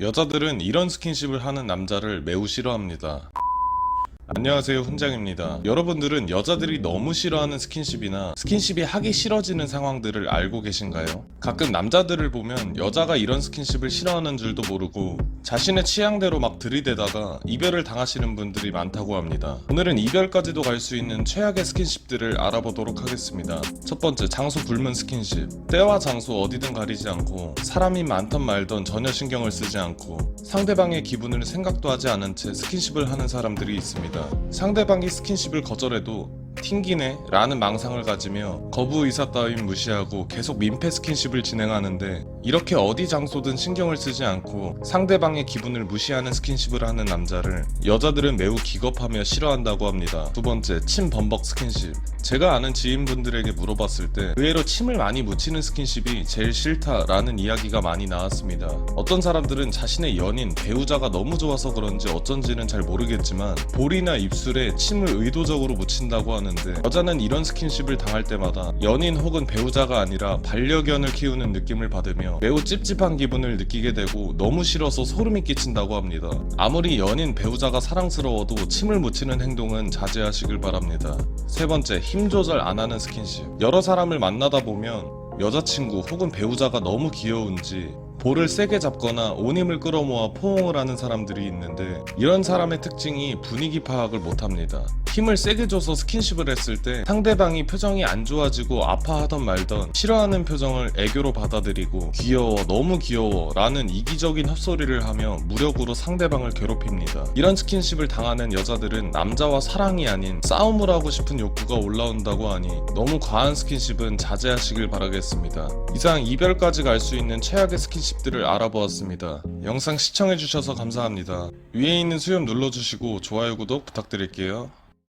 여자들은 이런 스킨십을 하는 남자를 매우 싫어합니다. 안녕하세요 훈장입니다. 여러분들은 여자들이 너무 싫어하는 스킨십이나 스킨십이 하기 싫어지는 상황들을 알고 계신가요? 가끔 남자들을 보면 여자가 이런 스킨십을 싫어하는 줄도 모르고 자신의 취향대로 막 들이대다가 이별을 당하시는 분들이 많다고 합니다. 오늘은 이별까지도 갈 수 있는 최악의 스킨십들을 알아보도록 하겠습니다. 첫 번째 장소 불문 스킨십. 때와 장소 어디든 가리지 않고 사람이 많던 말던 전혀 신경을 쓰지 않고 상대방의 기분을 생각도 하지 않은 채 스킨십을 하는 사람들이 있습니다. 상대방이 스킨십을 거절해도 튕기네 라는 망상을 가지며 거부 의사 따윈 무시하고 계속 민폐 스킨십을 진행하는데 이렇게 어디 장소든 신경을 쓰지 않고 상대방의 기분을 무시하는 스킨십을 하는 남자를 여자들은 매우 기겁하며 싫어한다고 합니다. 두 번째, 침 범벅 스킨십. 제가 아는 지인분들에게 물어봤을 때 의외로 침을 많이 묻히는 스킨십이 제일 싫다라는 이야기가 많이 나왔습니다. 어떤 사람들은 자신의 연인, 배우자가 너무 좋아서 그런지 어쩐지는 잘 모르겠지만 볼이나 입술에 침을 의도적으로 묻힌다고 하 는데 여자는 이런 스킨십을 당할 때마다 연인 혹은 배우자가 아니라 반려견을 키우는 느낌을 받으며 매우 찝찝한 기분을 느끼게 되고 너무 싫어서 소름이 끼친다고 합니다. 아무리 연인, 배우자가 사랑스러워도 침을 묻히는 행동은 자제하시길 바랍니다. 세 번째, 힘 조절 안 하는 스킨십. 여러 사람을 만나다 보면 여자친구 혹은 배우자가 너무 귀여운지 볼을 세게 잡거나 온 힘을 끌어모아 포옹을 하는 사람들이 있는데 이런 사람의 특징이 분위기 파악을 못합니다. 힘을 세게 줘서 스킨십을 했을 때 상대방이 표정이 안 좋아지고 아파하던 말던 싫어하는 표정을 애교로 받아들이고 귀여워 너무 귀여워 라는 이기적인 헛소리를 하며 무력으로 상대방을 괴롭힙니다. 이런 스킨십을 당하는 여자들은 남자와 사랑이 아닌 싸움을 하고 싶은 욕구가 올라온다고 하니 너무 과한 스킨십은 자제하시길 바라겠습니다. 이상 이별까지 갈 수 있는 최악의 스킨십들을 알아보았습니다. 영상 시청해주셔서 감사합니다. 위에 있는 수염 눌러주시고 좋아요 구독 부탁드릴게요.